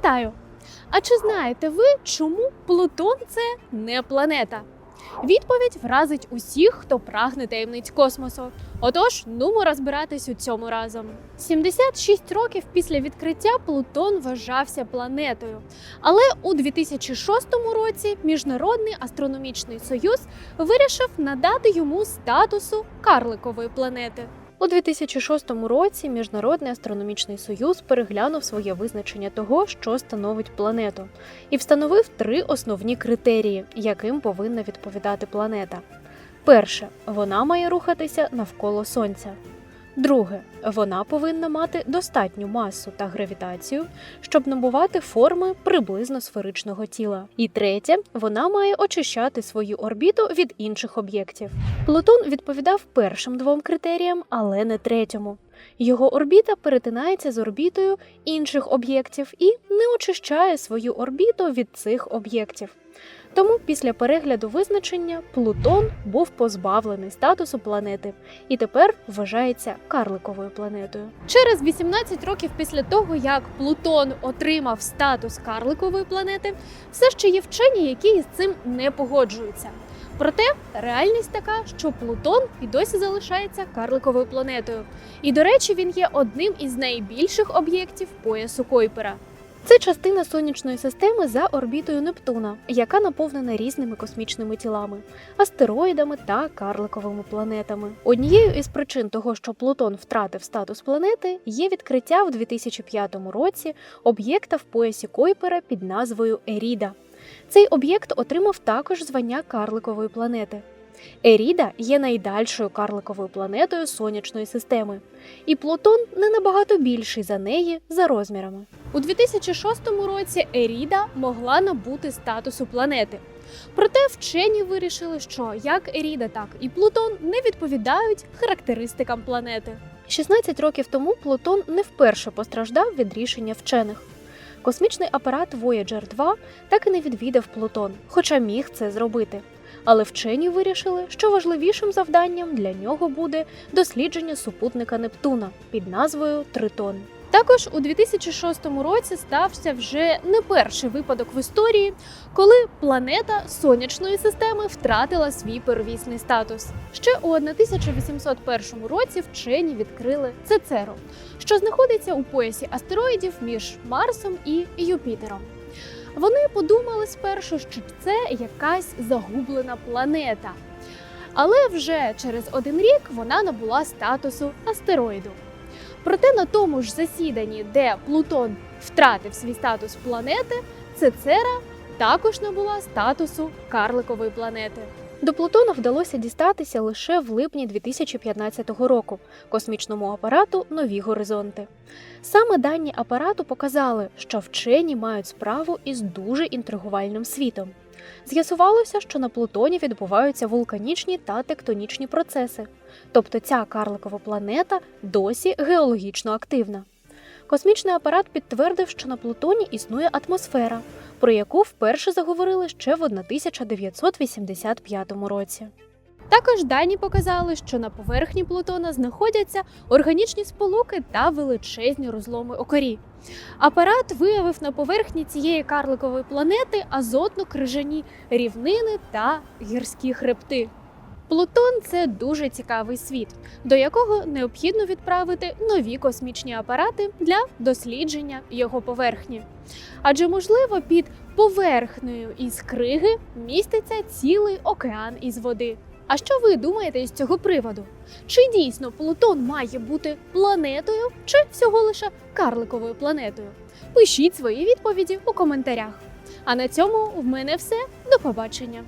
Вітаю! А чи знаєте ви, чому Плутон це не планета? Відповідь вразить усіх, хто прагне таємниць космосу. Отож, нумо розбиратись у цьому разом. 76 років після відкриття Плутон вважався планетою. Але у 2006 році Міжнародний астрономічний союз вирішив надати йому статусу карликової планети. У 2006 році Міжнародний астрономічний союз переглянув своє визначення того, що становить планету, і встановив три основні критерії, яким повинна відповідати планета. Перше, вона має рухатися навколо Сонця. Друге, вона повинна мати достатню масу та гравітацію, щоб набувати форми приблизно сферичного тіла. І третє, вона має очищати свою орбіту від інших об'єктів. Плутон відповідав першим двом критеріям, але не третьому. Його орбіта перетинається з орбітою інших об'єктів і не очищає свою орбіту від цих об'єктів. Тому після перегляду визначення Плутон був позбавлений статусу планети і тепер вважається карликовою планетою. Через 18 років після того, як Плутон отримав статус карликової планети, все ще є вчені, які з цим не погоджуються. Проте реальність така, що Плутон і досі залишається карликовою планетою. І, до речі, він є одним із найбільших об'єктів поясу Койпера. Це частина сонячної системи за орбітою Нептуна, яка наповнена різними космічними тілами, астероїдами та карликовими планетами. Однією із причин того, що Плутон втратив статус планети, є відкриття в 2005 році об'єкта в поясі Койпера під назвою Еріда. Цей об'єкт отримав також звання карликової планети. Еріда є найдальшою карликовою планетою сонячної системи, і Плутон не набагато більший за неї за розмірами. У 2006 році Еріда могла набути статусу планети. Проте вчені вирішили, що як Еріда, так і Плутон не відповідають характеристикам планети. 16 років тому Плутон не вперше постраждав від рішення вчених. Космічний апарат Voyager 2 так і не відвідав Плутон, хоча міг це зробити. Але вчені вирішили, що важливішим завданням для нього буде дослідження супутника Нептуна під назвою Тритон. Також у 2006 році стався вже не перший випадок в історії, коли планета сонячної системи втратила свій первісний статус. Ще у 1801 році вчені відкрили Цецеру, що знаходиться у поясі астероїдів між Марсом і Юпітером. Вони подумали спершу, що це якась загублена планета. Але вже через один рік вона набула статусу астероїду. Проте на тому ж засіданні, де Плутон втратив свій статус планети, Цецера також набула статусу карликової планети. До Плутона вдалося дістатися лише в липні 2015 року космічному апарату Нові горизонти. Саме дані апарату показали, що вчені мають справу із дуже інтригувальним світом. З'ясувалося, що на Плутоні відбуваються вулканічні та тектонічні процеси, тобто ця карликова планета досі геологічно активна. Космічний апарат підтвердив, що на Плутоні існує атмосфера, про яку вперше заговорили ще в 1985 році. Також дані показали, що на поверхні Плутона знаходяться органічні сполуки та величезні розломи у корі. Апарат виявив на поверхні цієї карликової планети азотно-крижані рівнини та гірські хребти. Плутон це дуже цікавий світ, до якого необхідно відправити нові космічні апарати для дослідження його поверхні. Адже, можливо, під поверхнею із криги міститься цілий океан із води. А що ви думаєте із цього приводу? Чи дійсно Плутон має бути планетою, чи всього лише карликовою планетою? Пишіть свої відповіді у коментарях. А на цьому в мене все. До побачення!